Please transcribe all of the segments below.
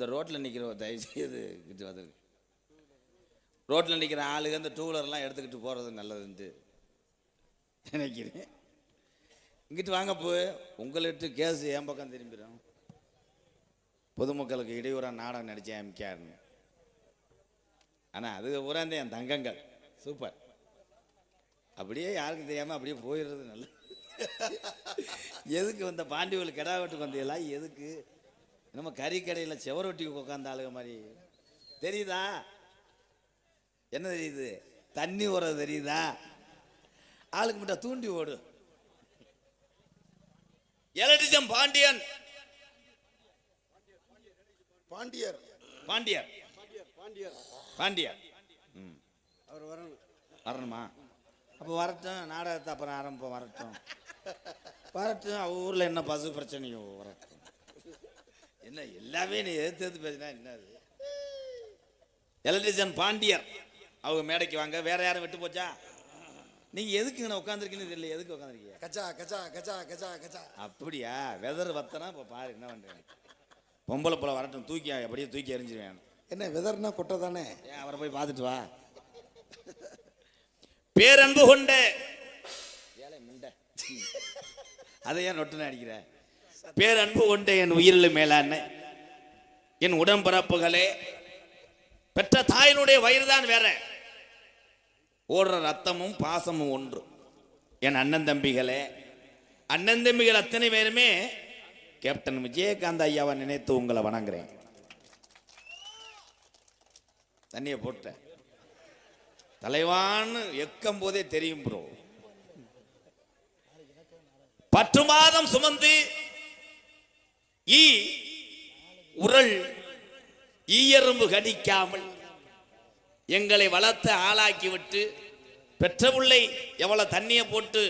இந்த ரோட்டில் நிற்கிற தயவு செய்து இங்கிட்டு வந்துருக்கு ரோட்டில் நிற்கிற ஆளுங்க இந்த டூ வீலர்லாம் எடுத்துக்கிட்டு போகிறது நல்லதுன்ட்டு நினைக்கிறேன். இங்கிட்டு வாங்க போய் உங்கள்கிட்ட கேஸ் என் பக்கம் திரும்பிடும் பொதுமக்களுக்கு இடையூறாக நாடகம் நடித்தேன் எம்கேஆர்னு ஆனால் அது பூராந்தே என் தங்கங்கள். சூப்பர். அப்படியே யாருக்கும் தெரியாமல் அப்படியே போயிடுறது நல்லது. எதுக்கு வந்த பாண்டிவல் கிடா வெட்டுக்கு வந்தீங்களா? எதுக்கு? நம்ம கறி கடையில் செவரொட்டிக்கு உட்காந்த ஆளுங்க மாதிரி. தெரியுதா? என்ன தெரியுது? தண்ணி ஓடுறது தெரியுதா? ஆளுக்கு மட்டும் தூண்டி ஓடு. எலக்ட்ரிஷன் பாண்டியன். பாண்டியர். பாண்டியர். பாண்டியர். பாண்டியர் ம். அவர் வரணும். வரணுமா? அப்போ வரட்டும் நாடகத்தை அப்புறம் ஆரம்பம் வரட்டும். வரட்டும் அவ ஊரில் என்ன பசு பிரச்சனையோ வரட்டும். என்ன எல்லாமே நீ எதிர்த்து எதிர்த்து பேசினா என்ன அது எலக்ட்ரிஷியன் பாண்டியர். அவங்க மேடைக்கு வாங்க வேற யாரும் விட்டு போச்சா? நீங்க எதுக்கு இங்கே உட்காந்துருக்கீங்கன்னு தெரியல எதுக்கு உட்காந்துருக்கீங்க கச்சா கச்சா கச்சா கச்சா கச்சா அப்படியா? வெதர் வத்தனா இப்போ பாரு என்ன பண்ணுறேன் பொம்பளை புள்ள வரட்டும் தூக்கி அப்படியே தூக்கி எறிஞ்சிருவேன். என்ன வெதர்னா கொட்டை தானே? ஏன் அவரை போய் பார்த்துட்டு வா. பேரன்பு கொண்ட ஏழை முண்டை. அதை ஏன் நொட்டுன்னு அடிக்கிற? பேரன்பு கொண்ட என் உயிரில் மேலான என் உடம்பிறப்புகளே பெற்ற தாயினுடைய வயிறு தான் வேற. ஓடுற ரத்தமும் பாசமும் ஒன்று. என் அண்ணன் தம்பிகளே அண்ணன் தம்பிகள் அத்தனை பேருமே கேப்டன் விஜயகாந்த் ஐயாவை நினைத்து உங்களை வணங்குறேன். தண்ணியை போட்டேன் தலைவான்னு எக்கம் போதே தெரியும் ப்ரோ பத்து மாதம் சுமந்து ஈ உரல் ஈயரும்பு கடிக்காமல் எங்களை வளர்த்து ஆளாக்கி விட்டு பெற்ற பிள்ளை எவ்வளவு தண்ணியை போட்டு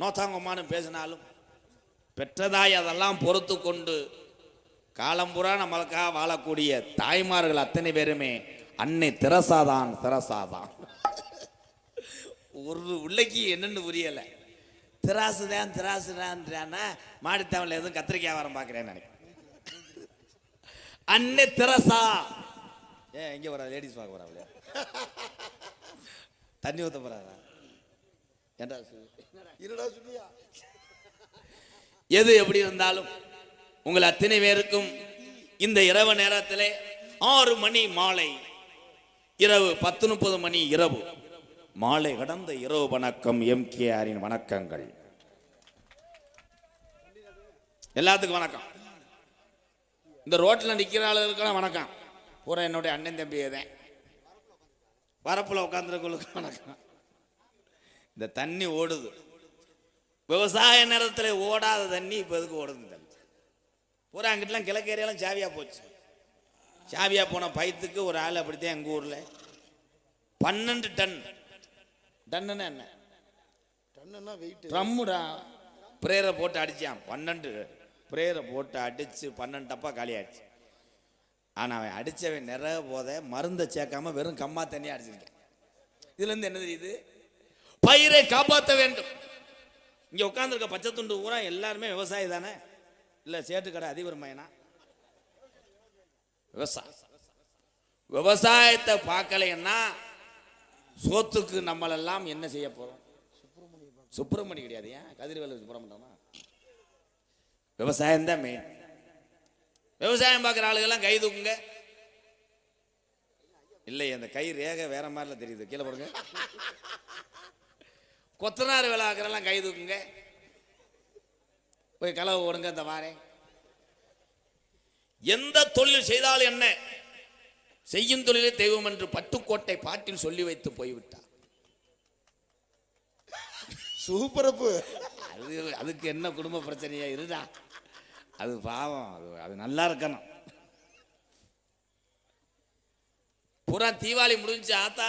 நோத்தாங்கம்மானு பேசினாலும் பெற்றதாய் அதெல்லாம் பொறுத்து கொண்டு காலம்புறா நம்மளுக்காக வாழக்கூடிய தாய்மார்கள் அத்தனை பேருமே அன்னை திரசாதான் திரசாதான். ஒரு பிள்ளைக்கு என்னென்னு புரியலை. திராசுதான் தான் திராசு எதுவும் கத்திரிக்காய் வரம் பார்க்குறேன்னு நினைக்கிறேன். அன்னை திரசா. ஏன் எங்கே வரா லேடிஸ் பார்க்க வரா தண்ணி ஊற்ற போறாரா? சு- இருடா சுனியா எது எப்படி இருந்தாலும் உங்கள் அத்தனை பேருக்கும் இந்த இரவு நேரத்திலே ஆறு மணி மாலை இரவு பத்து முப்பது மணி இரவு. மாலை கடந்த இரவு வணக்கம் எம்கேஆரின் வணக்கங்கள். எல்லாத்துக்கும் வணக்கம். இந்த ரோட்டில் நிற்கிற ஆளுகளுக்கெல்லாம் வணக்கம். பூரா என்னுடைய அண்ணன் தம்பி தான். வரப்புல உட்காந்துருக்கவங்களுக்கு வணக்கம். இந்த தண்ணி ஓடுது. விவசாய நேரத்தில் ஓடாத தண்ணி இப்போ எதுக்கு ஓடுது தண்ணி பூரா அங்கிட்டலாம் கிழக்கு ஏரியாலாம் சாவியாக போச்சு. சாவியாக போன பைத்துக்கு ஒரு ஆள் அப்படித்தான் எங்கள் ஊரில். பன்னெண்டு டன். டன்னுன்னா என்ன? டன்னுன்னா வெயிட் ட்ரம்முடா. பிரேயரை போட்டு அடிச்சான். பன்னெண்டு பிரேயரை போட்டு அடித்து பன்னெண்டு டப்பா காலியாச்சு ஆனால் அவன் அடித்தவன் நிறைய போத மருந்தை சேர்க்காம வெறும் கம்மா தண்ணியாக அடிச்சிருக்கேன். இதுலேருந்து என்ன தெரியுது? பயிரை காப்பாற்ற வேண்டும். இங்கே உட்காந்துருக்க பச்சை துண்டு ஊரா எல்லாருமே விவசாயி தானே? இல்லை சேட்டு கடை அதிபர் விவசாயம் விவசாயத்தை பார்க்கலைன்னா சோத்துக்கு நம்மளெல்லாம் என்ன செய்ய போகிறோம் சுப்பிரமணி கிடையாது ஏன்? கதிர்வேலு சுப்பிரமணியமா விவசாயம் தான் மெயின் விவசாயம் பார்க்குற ஆளுகெல்லாம் கை தூக்குங்க. இல்லை அந்த கை ரேகை வேற மாதிரில தெரியுது. கீழே போடுங்க. கொத்தனார் வேலை ஆக்குறெல்லாம் கை தூக்குங்க. போய் களவு ஓடுங்க இந்த வாரேன் எந்த தொழில் செய்தாலும் என்ன? செய்யும் தொழிலே தெய்வம் என்று பட்டுக்கோட்டை பாட்டில் சொல்லி வைத்து போய்விட்டார். சூப்பரப்பு. அது அதுக்கு என்ன குடும்ப பிரச்சனையா? இருடா. அது பாவம். அது அது நல்லா இருக்கணும். பூரா தீபாவளி முடிஞ்சு ஆத்தா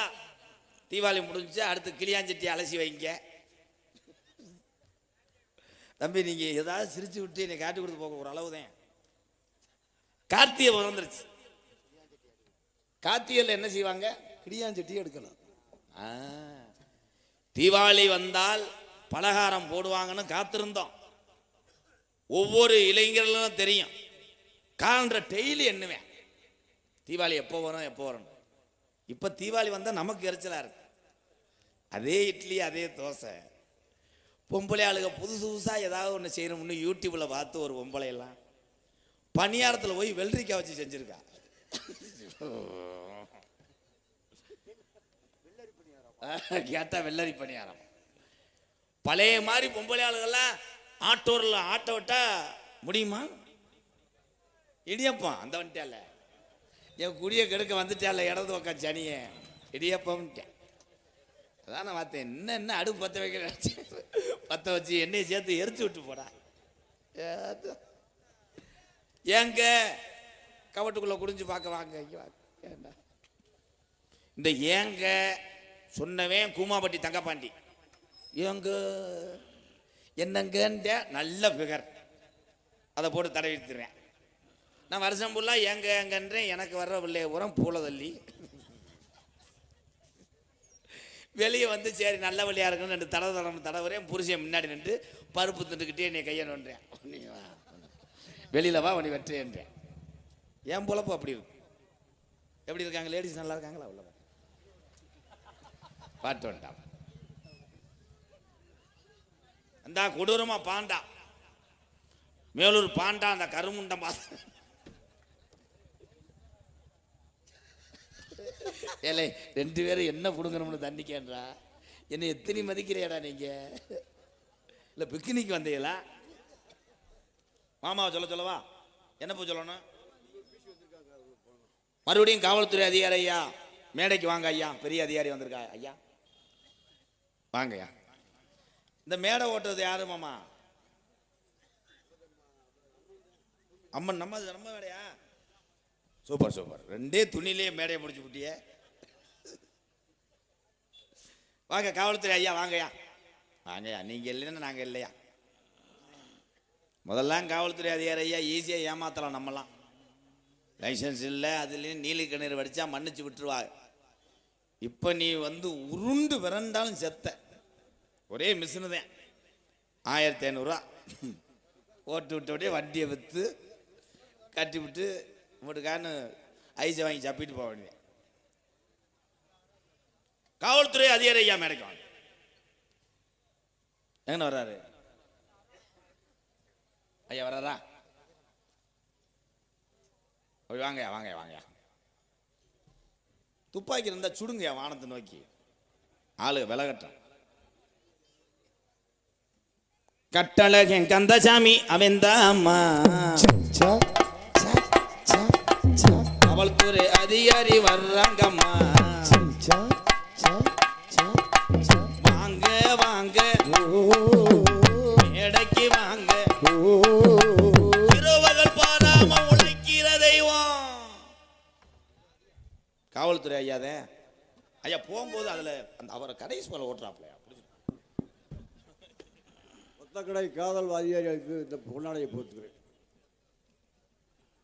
தீபாவளி முடிஞ்சு அடுத்து கிளியாஞ்சட்டி அலசி வைங்க. தம்பி நீங்க ஏதாவது சிரிச்சு விட்டு என்னை காட்டி கொடுத்து போக ஒரு அளவுதான். கார்த்திகை பிறந்துருச்சு கார்த்திகையில் என்ன செய்வாங்க? கிடியாஞ்சட்டி எடுக்கணும். தீபாவளி வந்தால் பலகாரம் போடுவாங்கன்னு காத்திருந்தோம். ஒவ்வொரு இளைஞர்களும் தெரியும். காலண்டரை டெய்லி எண்ணுவேன். தீபாவளி எப்போ வரும் எப்போ வரணும் இப்போ தீபாவளி வந்தால் நமக்கு எரிச்சலாக இருக்கு. அதே இட்லி அதே தோசை. பொம்பளை ஆளுங்க புதுசு புதுசாக ஏதாவது ஒன்று செய்யணும்னு யூடியூப்பில் பார்த்து ஒரு பொம்பளையெல்லாம் பணியாரத்தில் போய் வெள்ளரிக்காய் வச்சு செஞ்சுருக்கா. கேட்டால் வெள்ளரி பணியாரம். பழைய மாதிரி பொம்பளை ஆளுகள்லாம் ஆட்டோரில் ஆட்டோ விட்டா முடியுமா? இடியப்பம் அந்த வந்துட்டால என் குடியை கெடுக்க வந்துட்டால இடது பக்கம் சனியே. இடியப்பம்ட்டேன் அதான் நான் பார்த்தேன் என்ன என்ன அடுப்பு பற்ற வைக்கிற பற்ற வச்சு எண்ணெயை சேர்த்து எரிச்சு விட்டு போடா. ஏங்க? கவட்டுக்குள்ளே குடிஞ்சு பார்க்க வாங்க வாங்க இந்த ஏங்க சொன்னவன் கூமாப்பட்டி தங்கப்பாண்டி. ஏங்க? என்னங்கன்ற நல்ல ஃபிகர் அதை போட்டு தடவிட்டுறேன். நான் வருஷம் ஃபுல்லாக எங்க எங்கன்றேன் எனக்கு வர்ற பிள்ளைய உரம் பூலதள்ளி. வெளியே வந்து சரி நல்ல வழியாக இருக்குன்னு ரெண்டு தடவை தடவை தடவுறேன் புருஷன் முன்னாடி நின்று பருப்பு தின்றுக்கிட்டே நீ கையை நோன்றேன் நீ வா வெளியில் வா உன்னை வெற்றேன்றேன் என் பொழப்பு அப்படி இருக்கு. எப்படி இருக்காங்க லேடிஸ் நல்லா இருக்காங்களா உள்ள பாட்டு வேண்டாம் அந்த கொடூரமா பாண்டா. மேலூர் பாண்டா அந்த கருமுண்டம் பார்த்து ஏலே ரெண்டு பேரும் என்ன புடுங்கணும்னு தண்ணிக்கேன்றா என்னை எத்தனை மதிக்கிறியாடா நீங்கள் இல்லை பிக்னிக் வந்தீங்களா? மாமாவை சொல்ல சொல்லவா? என்ன போய் சொல்லணும்? மறுபடியும் காவல்துறை அதிகாரி ஐயா மேடைக்கு வாங்க ஐயா பெரிய அதிகாரி வந்திருக்கா ஐயா. வாங்க ஐயா. இந்த மேடை ஓட்டுறது யாரு மாமா? அம்மன் நம்ம நம்ம மேடையா? Super super. ரெண்டே துணியிலேயே மேடையை முடிச்சு விட்டியே. வாங்க காவல்துறை ஐயா வாங்கயா வாங்கய்யா நீங்க இல்லைன்னா நாங்க இல்லையா? முதல்லாம் காவல்துறை அதிகாரி ஐயா ஈஸியாக ஏமாத்தலாம் நம்மலாம். லைசன்ஸ் இல்லை அதுலேயும் நீலி கிணறு மன்னிச்சு விட்டுருவா இப்போ நீ வந்து உருண்டு விரண்டாலும் செத்த. ஒரே மிஷினு தான். ஆயிரத்தி ஐநூறுரூவா ஓட்டு விட்ட உடனே வண்டியை விற்று கட்டி விட்டு உங்களுக்கான்னு ஐஸை வாங்கி சப்பிட்டு போக வேண்டியது. காவல்துறை அதிகாரி ஐயா மேடைக்கு வாங்க. வர்றாரு? ஐயா வர்றாரா? போய் வாங்கய்யா வாங்கயா வாங்கயா துப்பாக்கி இருந்தா சுடுங்கய்யா வானத்தை நோக்கி. ஆளு விலகட்டும் கட்டழகன் கந்தசாமி அவன்தாம்மா காவல்துறை அதிகாரி வர்றாங்கம்மா. வாங்க வாங்க. மேடைக்கு வாங்க. இரவுகள் பாராம உழைக்கிற தெய்வம். காவல்துறை ஐயாதே ஐயா போகும்போது அதுல அந்த அவரை கடைசி போல ஓட்டுறாப்ல ஒத்தக்கடை காதல் அதிகாரிகளுக்கு இந்த பொன்னாடையை போத்துக்கிறேன்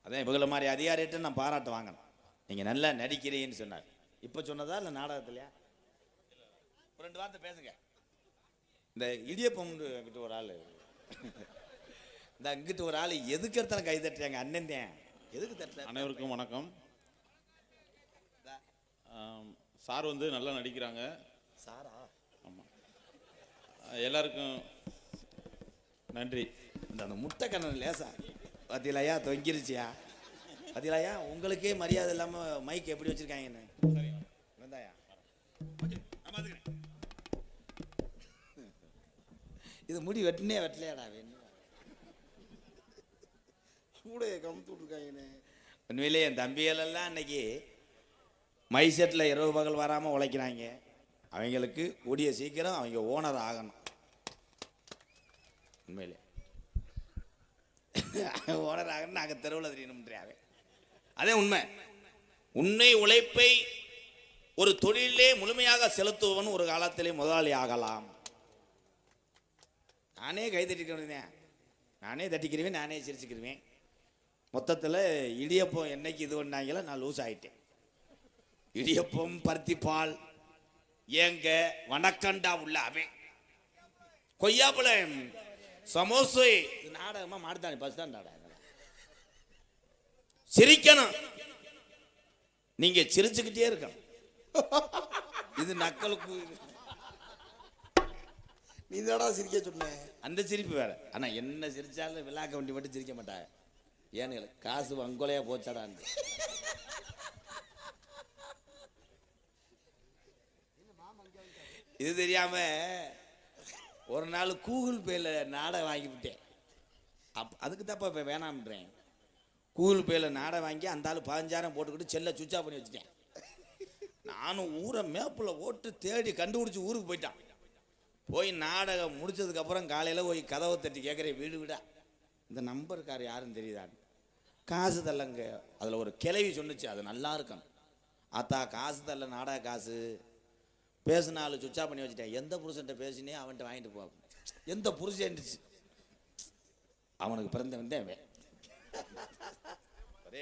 அதான் இவங்கள மாதிரி அதிகாரிட்ட நான் பாராட்டு வாங்கணும். நீங்க நல்லா நடிக்கிறீங்கன்னு சொன்னார். இப்ப சொன்னதா இல்ல நாடகத்திலயா? ஒரு ரெண்டு வார்த்தை பேசுங்க. இந்த இடியப்பம் கிட்ட ஒரு ஆளு. இந்த அங்கிட்ட ஒரு ஆளு எதுக்கு எடுத்தாலும் கை தட்டுறாங்க அண்ணன் தான். எதுக்கு தட்டுற அனைவருக்கும் வணக்கம். சார் வந்து நல்லா நடிக்கிறாங்க. சாரா? ஆமாம் எல்லாருக்கும் நன்றி. இந்த அந்த முட்டை கண்ணன் லேசா. பாத்தீங்களாயா தொங்கிருச்சியா? பாத்தீங்களாயா உங்களுக்கே மரியாதை இல்லாம மைக் எப்படி வச்சிருக்காங்கன்னு வந்தாயா இது முடி வெட்டினே வெட்டலையாடா வேணும் கூடையை கமுத்து விட்ருக்காங்கண்ணே உண்மையிலே என் தம்பிகளெல்லாம் இன்னைக்கு மை செட்டில் இரவு பகல் வராமல் உழைக்கிறாங்க. அவங்களுக்கு கூடிய சீக்கிரம் அவங்க ஓனர் ஆகணும். உண்மையிலே. ஓனர் ஆகணும் நாங்கள் தெருவில் தெரியணும்ன்றாங்க அதே உண்மை. உண்மை உழைப்பை ஒரு தொழிலே முழுமையாக செலுத்துவன் ஒரு காலத்திலே முதலாளி ஆகலாம். நானே கை தட்டிக்கிறேன் நானே தட்டிக்கிறவேன் நானே சிரிச்சுக்கிருவேன். மொத்தத்தில் இடியப்பம் என்னைக்கு இது பண்ணாங்களோ நான் லூஸ் ஆயிட்டேன். இடியப்பம் பருத்தி பால் ஏங்க வணக்கண்டா உள்ள அவன். கொய்யாப்பழம். சமோசை. இது நாடகமா மாடுதானே பஸ் தான் நாடகம் சிரிக்கணும். நீங்க சிரிச்சுக்கிட்டே இருக்கணும். இது நக்கலுக்கு. நீ தாடா சிரிக்க சொன்ன. அந்த சிரிப்பு வேற. ஆனா என்ன சிரிச்சாலும் விழாக்க வண்டி மட்டும் சிரிக்க மாட்டாங்க ஏன்னு காசு வங்கொலையா போச்சாடான்னு இது தெரியாம ஒரு நாள் கூகுள் பேயில் நாடை வாங்கி விட்டேன். அப் அதுக்கு தான் இப்போ வேணாம்ன்றேன். கூகுள் பேயில் நாடை வாங்கி அந்த ஆள் பதினஞ்சாயிரம் போட்டுக்கிட்டு செல்லை சுவிட்ச் ஆஃப் பண்ணி வச்சுட்டேன். நானும் ஊரை மேப்பில் ஓட்டு தேடி கண்டுபிடிச்சி ஊருக்கு போயிட்டான். போய் நாடகம் முடிச்சதுக்கப்புறம் காலையில் போய் கதவை தட்டி கேட்குறேன் வீடு வீடா. இந்த நம்பருக்கார் யாருன்னு தெரியுதான்னு. காசு தள்ளங்க அதில் ஒரு கிளவி சொன்னுச்சு அது நல்லா இருக்கும் அத்தா காசு தரல நாடக காசு. பேசினாலும் சுவிட்ச் பண்ணி வச்சுட்டேன். எந்த புருஷன்ட்ட பேசினே அவன்கிட்ட வாங்கிட்டு போ. எந்த புருஷன்டுச்சு அவனுக்கு பிறந்தவன் தான் அவன். ஒரே